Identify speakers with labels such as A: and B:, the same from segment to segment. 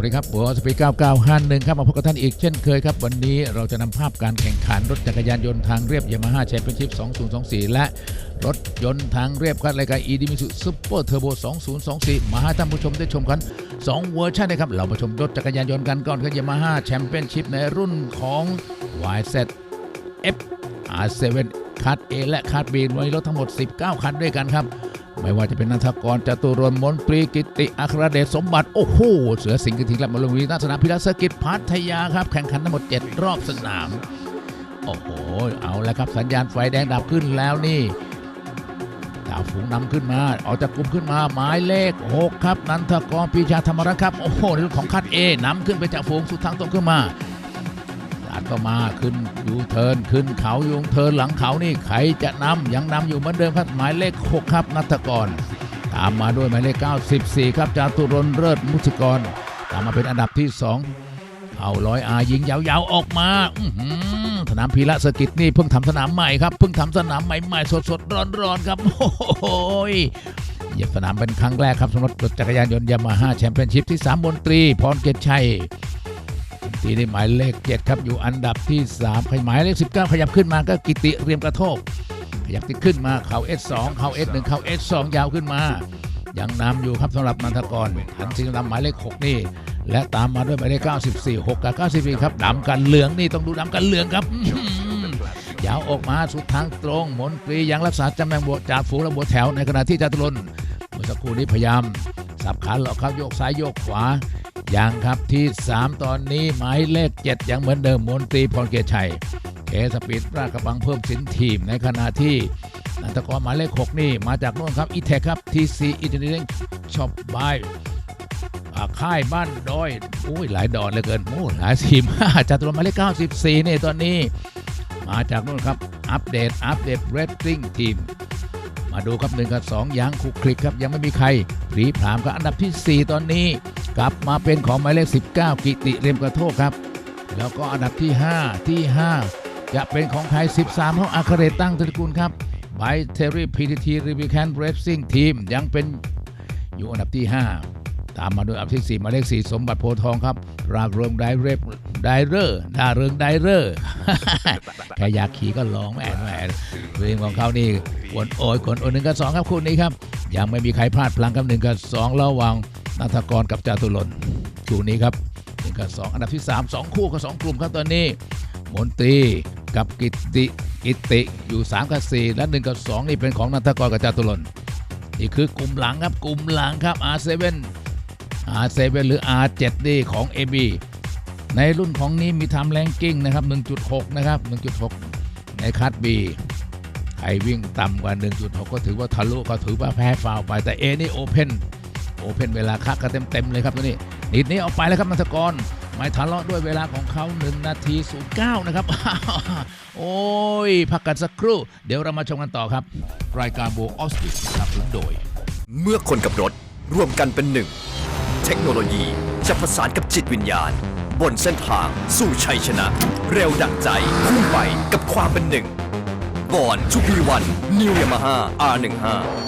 A: วัสดีครับบัวสปี9951ครับมาพบกับท่านอีกเช่นเคยครับ วันนี้เราจะนำภาพการแข่งขันรถจักรยานยนต์ทางเรียบยามาฮ่าแชมเปี้ยนชิพ2024 และรถยนต์ทางเรียบคัดรายการ e d m i t s u Super Turbo 2024 มาให้ท่านผู้ชมได้ชมกัน2เวอร์ชันนะครับ เรามาชมรถจักรยานยนต์กันก่อนครับยามาฮ่าแชมเปี้ยนชิพในรุ่นของ YZ F R7 คัด A และคัด B มีรถทั้งหมด 19 คันด้วยกันครับ ไม่ว่าจะเป็นนันทกรจตุรน์มนตรีกิติอัครเดชสมบัติ โอ้โห เสือสิงห์กระทิงและมาลงวีนาสนามพิรัสกิจพัทยาครับ แข่งขันทั้งหมด 7 รอบสนาม โอ้โห เอาล้วครับสัญญาณไฟแดงดับขึ้นแล้วนี่ดาวฝูงนำขึ้นมาออกจากกลุ่มขึ้นมาหมายเลข 6 ครับ นันทกรปีชาธรรมรักครับ โอ้โหในรุ่นของคัดเอนำขึ้นไปจากฝูงสุดทางตรงขึ้นมาาดก็มาขึ้นยูเทินขึ้นเขายูเทินหลังเขานี่ใครจะนำยังนำอยู่เหมือนเดิมครับหมายเลข6ครับนัทกร ตามมาด้วยหมายเลข94 ครับจาตุรนเลิศมุสิกร ตามมาเป็นอันดับที่ 2เอาร้อยอายิงยาวๆออกมาอืสนามพีระสกิจนี่เพิ่งทำสนามใหม่ครับเพิ่งทำสนามใหม่ๆสดๆร้อนๆครับโอ้โหเหยียบสนามเป็นครั้งแรกครับสำหรับรถจักรยานยนต์ยามาฮ่าแชมเปี้ยนชิพที่ 3 มนตรี พรเกตชัย ทีนี้หมายเลข7ครับอยู่อันดับที่3ขยหมายเลข 19 ขยับขึ้นมาก็กิติเรียมกระโทกขยับที่ขึ้นมาเขา S2 เขา S1 เขา S2 ยาวขึ้นมา ยังนำอยู่ครับสำหรับนันทกรทันทีนำหมายเลข 6 นี่ และตามมาด้วยหมายเลข 94 6 กับ 94 ครับดำกันเหลืองนี่ต้องดูดำกันเหลืองครับยาวออกมาสุดทางตรง มนตรียังรักษาจำแนงบวจากฝูงและบวแถวในขณะที่จตุรนเมื่อสักครู่นี้พยายามสับขาหลอกครับโยกซ้ายโยกขวา ยังครับที่ 3 ตอนนี้หมายเลข 7 ยังเหมือนเดิมมนตรีพรเกียรติชัยเคสปีดรากระบังเพิ่มสินทีมในขณะที่นันทกรหมายเลข 6 นี่มาจากโน่นครับอีเทคครับ TC Engineering Shop by อ่าค่ายบ้านดอยโอ้ยหลายดอนเหลือเกินโอ้หลายทีมจัตุรหมายเลข 94นี่ตอนนี้ มาจากโน่นครับอัปเดตอัปเดตเรตติ้งทีมมาดูครับ1กับ2ยังคลุกคลิกครับยังไม่มีใครผีผลามครับอันดับทีสี่4 ตอนนี้ กลับมาเป็นของหมายเลข 19 กิติเรียมกระโทกครับ แล้วก็อันดับที่ 5 ที่ 5 จะเป็นของใคร13ของอาคาเรตตั้งตระกูลครับไบเทอรี่พีทีทีรีวิแคนเรสซิ่งทีมยังเป็นอยู่อันดับที่ 5 ตามมาด้วยอันดับที่4หมายเลข 4 สมบัติโพทองครับ รากเริงไดเรฟไดเรอร์ดาเริงไดเรอร์แค่อยากขี่ก็ลองแหมแหมเพลงของเขานี่กวนโอยกวนโอยหนึ่งกับสองครับคู่นี้ครับ ยังไม่มีใครพลาดพลังครับหนึ่งกับสองระหว่าง นัทกรกับจาตุรนคู่นี้ครับหนึ่งกับสองอันดับที่สามสองคู่กับสองกลุ่มครับตอนนี้ มนตรีกับกิติกิติอยู่สามกับสี่และหนึ่งกับสองนี่เป็นของนัทกรกับจาตุรนนี่คือกลุ่มหลังครับกลุ่มหลังครับ R7 R7 หรือ R7 นี่ของ AB ในรุ่นของนี้มีทำแรงกิ้งนะครับ 1.6 นะครับ 1.6 ในคัด B ใครวิ่งต่ำกว่า 1.6 ก็ถือว่าทะลุก็ถือว่าแพ้ฟาวล์ไปแต่ A นี่โอเพน โอเพนเวลาคักก็เต็มๆเลยครับตัวนี้นิดนี้ออกไปแล้วครับนันทกรไม่ทะเลาะด้วยเวลาของเขา1นาที09นะครับ โอ้ย พักกันสักครู่ เดี๋ยวเรามาชมกันต่อครับ รายการโบออสติสสนับสนุนโดย
B: เมื่อคนกับรถร่วมกันเป็นหนึ่ง เทคโนโลยีจะประสานกับจิตวิญญาณ บนเส้นทางสู่ชัยชนะ เร็วดั่งใจพุ่งไปกับความเป็นหนึ่งบอนทูพีวันนิวยามาฮ่า R15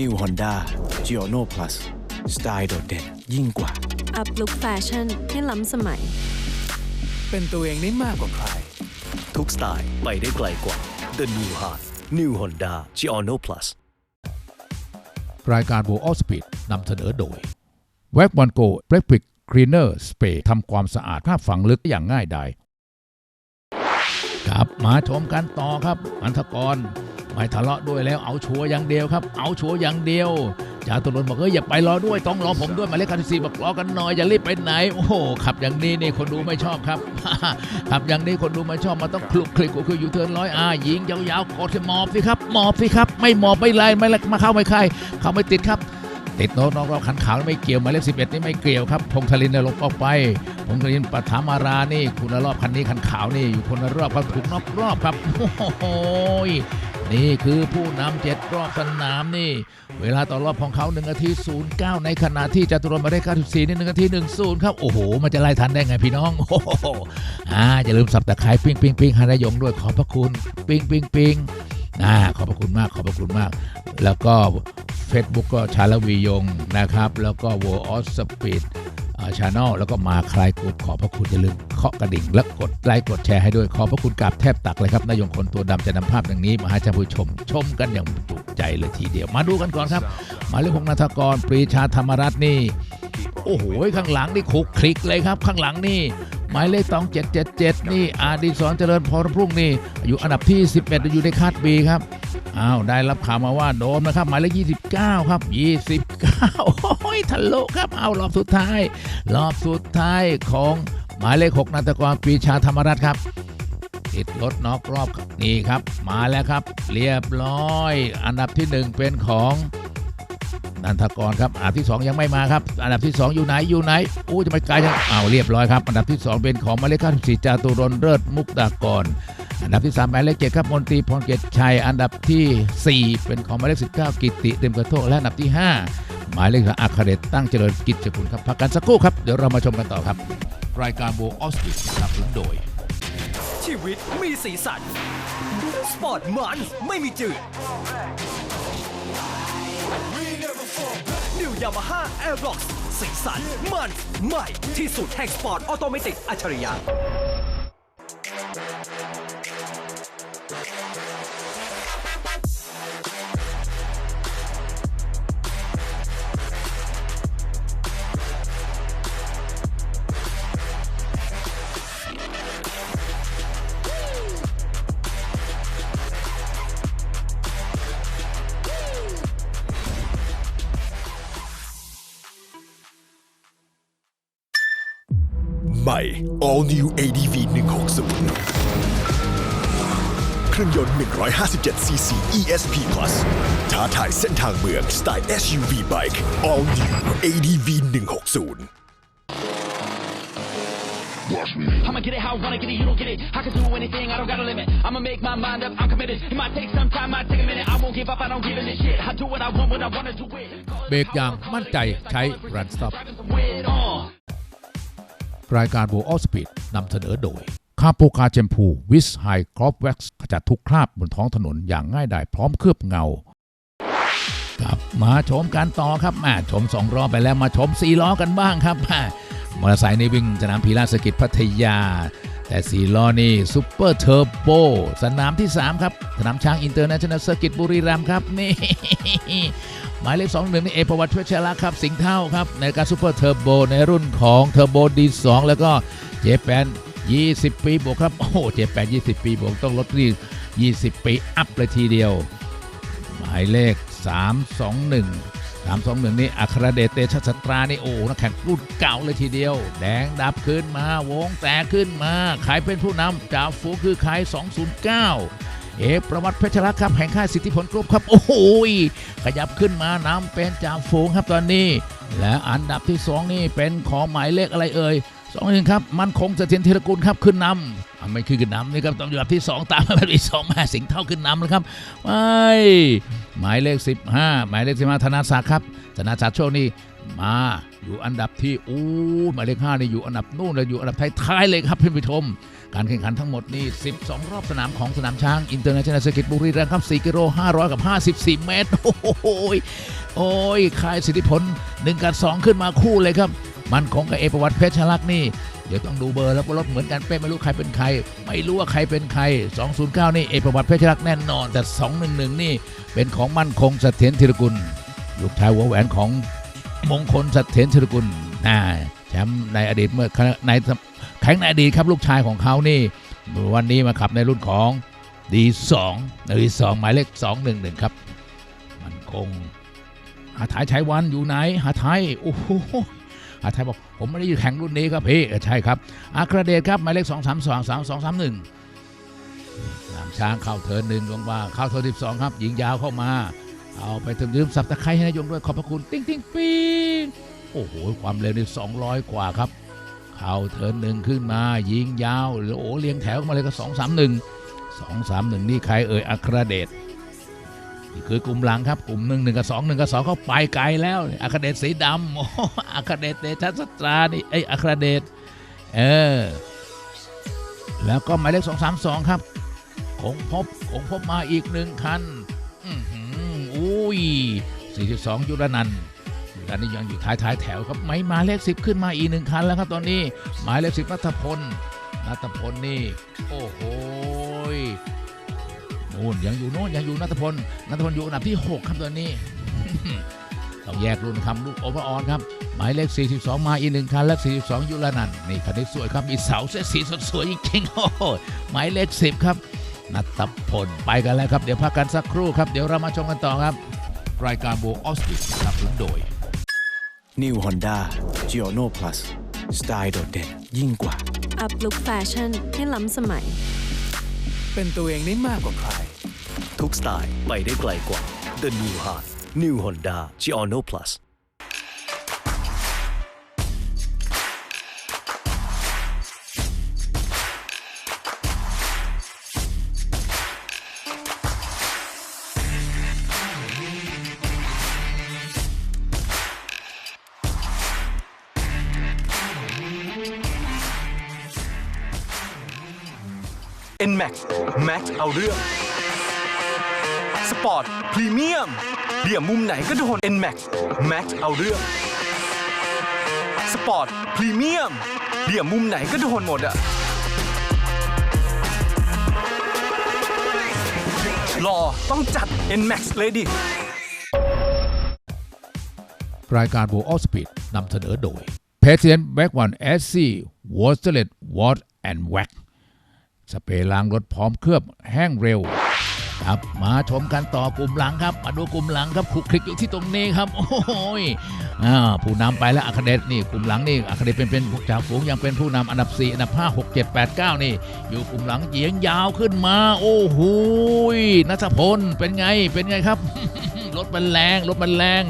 C: New Honda g i o n o Plus สไตล์โดดเด่นยิ่งกว่า
D: อัพลุคแฟชั่นให้ล้ำสมัย
C: เป็นตัวเองได้มากกว่าใคร
B: ทุกสไตล์ไปได้ไกลกว่า The New Heart New Honda g i o n o Plus
A: รายการ w o r l d Speed นำเสนอโดย w e b o n Go b r e a k p i c Cleaner Spray ทำความสะอาดภาพฝังลึกอย่างง่ายดายครับ มาชมกันต่อครับอันธกร ไม่ทะเลาะด้วยแล้วเอาชัวร์อย่างเดียวครับ เอาชัวร์อย่างเดียวจ่าตุรนต์บอกเอ้ยอย่าไปรอด้วยต้องรอผมด้วยมาเลขคันที่สี่บอกรอกันหน่อยอย่ารีบไปไหน โอ้โหขับอย่างนี้นี่คนดูไม่ชอบครับขับอย่างนี้คนดูไม่ชอบมันต้องคลุกคลิกก็คืออยู่เทินร้อยอายิงยาวๆกดให้หมอบสิครับหมอบสิครับ ไม่หมอบไม่ไรไม่ไรมาเข้าไม่ใครเข้าไม่ติดครับติดโน้ตนอกรอบขันขาวไม่เกี่ยวหมายเลขสิบเอ็ดนี่ไม่เกี่ยวครับพงธลินเนี่ยลงออกไปพงธลินปฐามารานี่คุณรอบคันนี้คันขาวนี่อยู่คนละรอบครับถูกนอกรอบครับโอ้โห นี่คือผู้นำเจ็ดรอบสนามนี่ เวลาต่อรอบของเขา1นาที 09 ในขณะที่จตุรนมายเลข94นี่1นาที 10 ครับ โอ้โห มันจะไล่ทันได้ไงพี่น้องโอ้โหอ่าอย่าลืมสับตะไคร้ปิ้งปิ้งปิ้งฮานายงด้วยขอบพระคุณ ปิ้งปิ้งปิ้งอ่าขอบพระคุณมากขอบพระคุณมาก แล้วก็ Facebook ก็ชาลวียงนะครับ แล้วก็ World of Speed ชาแนลแล้วก็มาคลายกรุ๊ปขอพระคุณอย่าลืมเคาะกระดิ่ง และกดไลค์กดแชร์ให้ด้วยขอพระคุณกราบแทบตักเลยครับนายงคนตัวดำจะนำภาพอย่างนี้มาให้ท่านผู้ชม ชมกันอย่างจุใจเลยทีเดียว มาดูกันก่อนครับ หมายเลขหกนัทกรปรีชาธรรมรัตน์นี่โอ้โหข้างหลังนี่คลุกคลิกเลยครับ ข้างหลังนี่หมายเลขตอง777 นี่อาดีสอนเจริญพรพรุ่งนี่อยู่อันดับที่ 11 อยู่ในคาดบีครับ อ้าวได้รับข่าวมาว่าโดนนะครับหมายเลข29 ครับ 29 โอ้ยทะลุครับเอารอบสุดท้าย รอบสุดท้ายของหมายเลข6นันตกรปีชาธรรมรัตน์ครับติดรถน็อกรอบครับนี่ครับ มาแล้วครับ เรียบร้อย อันดับที่ 1 เป็นของนันทกรครับอันดับที่ 2 ยังไม่มาครับ อันดับที่ 2 อยู่ไหนอยู่ไหนอู้จะไม่ไกลจังอ้าเรียบร้อยครับ อันดับที่ 2 เป็นของหมายเลข94จาตุรนเลิศมุกดากร อันดับที่ 3 หมายเลข7ครับมนตรีพรเกียรติชัย อันดับทีสี่ 4 เป็นของหมายเลข 19 กิติเต็มกระโทกและอันดับที่ 5 หมายเลขอัครเดชตั้งเจริญกิจกุลครับพักกันสักครู่ครับ เดี๋ยวเรามาชมกันต่อครับ รายการโบออสติสนับสนุนโดย
B: ชีวิตมีสีสัน สปอร์ตมันไม่มีจืด New Yamaha Aerox สีสันมันใหม่ที่สุดแห่งสปอร์ตออโตเมติกอัจฉริยะ
E: ใหม่ All New ADV 160 เครื่องยนต์ 157cc ESP Plus ท้าทายเส้นทางเมืองสไตล์ SUV Bike All New ADV 160
F: I'ma get it how I wanna get it, you don't get it. I can do anything, I don't got a limit. I'ma make my mind up, I'm committed. It might take some time, might take a minute. I won't give up, I don't give in this shit. I do what I want when I wanna do it.
A: เบรกอย่างมั่นใจใช้ Run Stop
F: Wait on.
A: รายการโบออสปีดนำเสนอโดย คาโปคาเจมพูวิสไฮครอปแว็กซ์ขจัดทุกคราบบนท้องถนนอย่างง่ายดายพร้อมเคลือบเงาครับมาชมกันต่อครับมาชมสองล้อไปแล้วมาชมสี่ล้อกันบ้างครับมามอเตอร์ไซค์ในวิ่งสนามพีราสกิจพัทยา แต่สี่ล้อนี่ซูเปอร์เทอร์โบสนามที่ 3 ครับ สนามช้างอินเตอร์เนชั่นแนลเซอร์กิตบุรีรัมย์ครับนี่ หมายเลขสองหนึ่งนี่เอประวัติเวชระครับสิงห์เท่าครับในการซูเปอร์เทอร์โบในรุ่นของเทอร์โบดีสองแล้วก็เจแปน20 ปีบวกครับโอ้โหเจแปน20 ปีบวกต้องลดที่20 ปีอัพเลยทีเดียว หมายเลข 321 321 นี่อัครเดชเตชะสตรานี่โอ้นักแข่งรุ่นเก่าเลยทีเดียว แดงดับขึ้นมาวงแตกขึ้นมาใครเป็นผู้นำจ่าฝูคือใคร209 เอกประวัติเพชรรักครับแห่งค่ายสิทธิผลกรุ๊ปครับ โอ้โหยขยับขึ้นมานำเป็นจ่าฝูงครับตอนนี้ และอันดับที่ 2 นี่เป็นของหมายเลขอะไรเอ่ยสองหนึ่งครับมันคงเสถียรธีรกุลครับขึ้นนำไม่คือขึ้นนำนี่ครับต้องอันดับที่ 2 ตามมาเป็นที่สองมาสิงเท่าขึ้นนำแล้วครับไม่หมายเลข 15 หมายเลข15ธนาศักดิ์ครับธนาศักดิ์โชคนี่มา อยู่อันดับที่อู้หมายเลข5นี่อยู่อันดับนู่นเลยอยู่อันดับท้ายๆเลยครับเพื่อนผู้ชม การแข่งขันทั้งหมดนี่ 12 รอบสนามของสนามช้างอินเตอร์เนชั่นแนลเซอร์กิตบุรีรัมย์ครับ 4 กิโล 500 กับ 54 เมตร โอ้โหยโอ้ยค่ายสิทธิผล1 กับ 2 ขึ้นมาคู่เลยครับ มันคงกับเอประวัติเพชรลักษณ์นี่เดี๋ยวต้องดูเบอร์แล้วก็รถเหมือนกันเป๊ะไม่รู้ใครเป็นใคร ไม่รู้ว่าใครเป็นใคร 209 นี่เอประวัติเพชรลักษณ์แน่นอน แต่ 211 นี่เป็นของมั่นคงเสถียรธีรกุลลูกชายหัวแหวนของ มงคลสถียรธีรกุลน่าแชมป์ในอดีตเมื่อในแข่งในอดีตครับลูกชายของเขานี่ วันนี้มาขับในรุ่นของ D2 ใน D2 หมายเลข211ครับ มันคงหาถ่ายชัยวันอยู่ไหน หาไทยโอ้โหหาไทยบอกผมไม่ได้อยู่แข่งรุ่นนี้ครับพี่ใช่ครับอาคราเดชครับหมายเลข2 3 2 3 2 3 1นำช้างเข้าเทินหนึ่งลงมาเข้าเทิร์น12ครับ ยิงยาวเข้ามา เอาไปถึงลืมสับตะไคร้ให้นายงด้วยขอบพระคุณติ้งติ้งปิงโอ้โห ความเร็วนี่200 กว่าครับ เข้าเทินหนึ่งขึ้นมา ยิงยาวโอ้เรียงแถวมาเลยก็ 2 3 1 2 3 1 นี่ใครเอ่ยอัครเดชนี่คือกลุ่มหลังครับ กลุ่มหนึ่งหนึ่งกับสองหนึ่งกับสองเขาไปไกลแล้วอัครเดชสีดำโอ้อัครเดชเดชสตรานี่ไออัครเดชเออแล้วก็หมายเลข232ครับคงพบคงพบมาอีกหนึ่งคัน อุ้ย 42 ยุรนันท์ยุรนันท์นี่ยังอยู่ท้ายท้ายแถวครับ ไม่มาเลข 10 ขึ้นมาอีกหนึ่งคันแล้วครับตอนนี้ หมายเลข 10นัทพลนัทพลนี่ โอ้โหนู่นยังอยู่โน่นยังอยู่นัทพลนัทพลอยู่อันดับที่ 6 ครับตอนนี้ต้องแยกรุ่นคำลูกโอเวอร์ออนครับ หมายเลข 42 มาอีกหนึ่งคันและ42 ยุรนันท์นี่คันนี้สวยครับมีเสาเส้นสีสดสวยจริงๆโอ้หมายเลข 10 ครับ นัตพลไปกันแล้วครับ เดี๋ยวพักกันสักครู่ครับ เดี๋ยวเรามาชมกันต่อครับ รายการโบออสติสนับสนุนโดย
C: New Honda g i o n o Plus สไตล์โดดเด่นยิ่งกว่า
D: อัพลุคแฟชั่นให้ล้ำสมัย
C: เป็นตัวเองได้มากกว่าใคร
B: ทุกสไตล์ไปได้ไกลกว่า The New Heart New Honda Giorno Plus
G: NMAX Max เอาเรื่อง สปอร์ตพรีเมียมเบี่ยมมุมไหนก็โดน NMAX Max เอาเรื่อง สปอร์ตพรีเมียมเบี่ยมมุมไหนก็โดนหมดอะรอต้องจัด NMAX เลยดิ
A: รายการโบออสปีดนำเสนอโดย p a t i e n t b a c k One SC w a t e r l e t Wash and Wax สเปรย์ล้างรถพร้อมเคลือบแห้งเร็ว ครับมาชมกันต่อกลุ่มหลังครับ มาดูกลุ่มหลังครับคลุกคลิกอยู่ที่ตรงนี้ครับ โอ้ยอ่าผู้นำไปแล้วอาคาเดสนี่กลุ่มหลังนี่อาคาเดสเป็นเป็นจ่าฝูงยังเป็นผู้นำอันดับ 4 อันดับ 5 6 7 8 9 นี่ อยู่กลุ่มหลังเยียงยาวขึ้นมา โอ้โหยนัทพลเป็นไงเป็นไงครับรถมันแรงรถมันแรง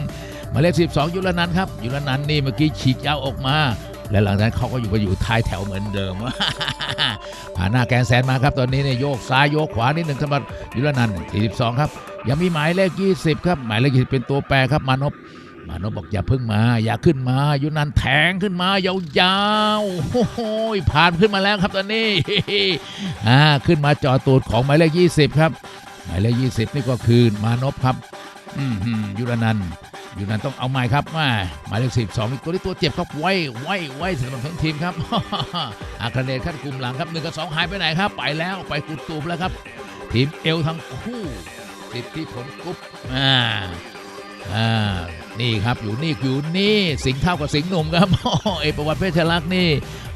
A: หมายเลข12ยุรนันครับยุรนันนี่เมื่อกี้ฉีกยาวออกมา และหลังจากนั้นเขาก็อยู่ไปอยู่ท้ายแถวเหมือนเดิม ผ่านหน้าแกนแสนมาครับตอนนี้เนี่ยโยกซ้ายโยกขวานิดหนึ่งสำหรับยุรนันท์42 ครับ ยังมีหมายเลข 20 ครับ หมายเลข20เป็นตัวแปรครับมานพมานพบอกอย่าพึ่งมา อย่าขึ้นมา ยุนันแทงขึ้นมายาวๆโอ้โหผ่านขึ้นมาแล้วครับตอนนี้อ่าขึ้นมาจอตูดของหมายเลข 20 ครับ หมายเลข 20 นี่ก็คือมานพครับอืมยุรนันท์ อยุรนันต้องเอาไม้ครับมาหมายเลข12นี่ตัวนี้ตัวเจ็บครับไว้ไว้ไว้สำหรับทั้งทีมครับอาคาเนตขั้นกลุ่มหลังครับหนึ่งกับสองหายไปไหนครับ ไปแล้วไปกุดตูมแล้วครับ ทีมเอลทั้งคู่สิดทธิผลกรุ๊ปอ่าอ่านี่ครับอยู่นี่อยู่นี่สิงเท่ากับสิงหนุ่มครับเอประวัติเพชรลักษณ์นี่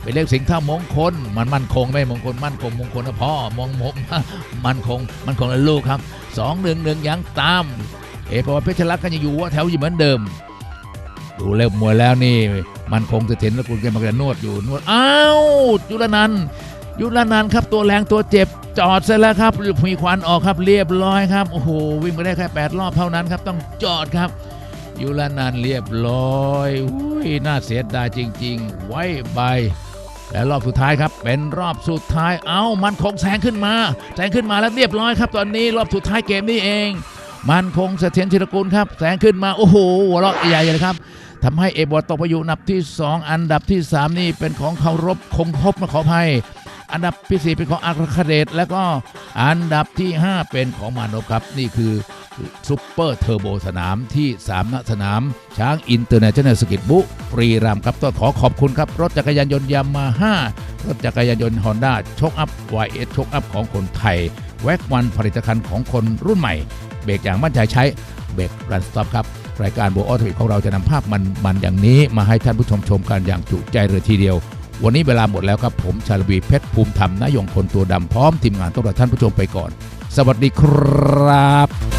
A: เป็นเลขสิงห์เท่ามงคล มันมั่นคงไม่มงคลมั่นคงมงคลนะพ่อมองมงมั่นคงมั่นคงและลูกครับสองหนึ่งหนึ่งยังตาม เอกประวัตเพชรลักษณ์ก็ยังอยู่ว่าแถวอยู่เหมือนเดิม ดูเล็บมวยแล้วนี่มันคงจะเห็นแล้วคุณแกมันก็นวดอยู่นวดอ้าวยุรนันยุรนันครับตัวแรงตัวเจ็บจอดเสร็จแล้วครับมีควันออกครับเรียบร้อยครับโอ้โหวิ่งไปได้แค่8รอบเท่านั้นครับต้องจอดครับยุรนันเรียบร้อยอุ้ยน่าเสียดายจริง ๆ ไว้ใบและรอบสุดท้ายครับ เป็นรอบสุดท้ายเอ้ามันคงแซงขึ้นมาแซงขึ้นมาแล้วเรียบร้อยครับ ตอนนี้รอบสุดท้ายเกมนี้เอง มันคงเสถียรธิรกุลครับแซงขึ้นมา โอ้โหหัวเราะใหญ่เลยครับทำให้เอบอตกไปอยู่อันดับที่ 2 อันดับที่ 3 นี่เป็นของเคารพคงทบมาขออภัย อันดับที่ 4 เป็นของอาคาเดตแล้วก็อันดับที่ 5 เป็นของมานพครับ นี่คือซุปเปอร์เทอร์โบสนามที่3ณสนาม ช้างอินเตอร์เนชั่นแนลสกิตบุรีรัมครับต้องขอขอบคุณครับ รถจักรยานยนต์ยามาฮ่ารถจักรยานยนต์ฮอนด้าชกอัพ YS ชกอัพของคนไทย แว็กวันผลิตภัณฑ์ของคนรุ่นใหม่ เบรกอย่างมั่นใจใช้เบรกรันสต็อปครับรายการโบออทวิของเราจะนำภาพมันมันอย่างนี้ มาให้ท่านผู้ชมชมกันอย่างจุใจเลยทีเดียว วันนี้เวลาหมดแล้วครับ ผมชาลวีเพชรภูมิธรรมนายงคนตัวดำพร้อมทีมงานต้อนรับท่านผู้ชมไปก่อน สวัสดีครับ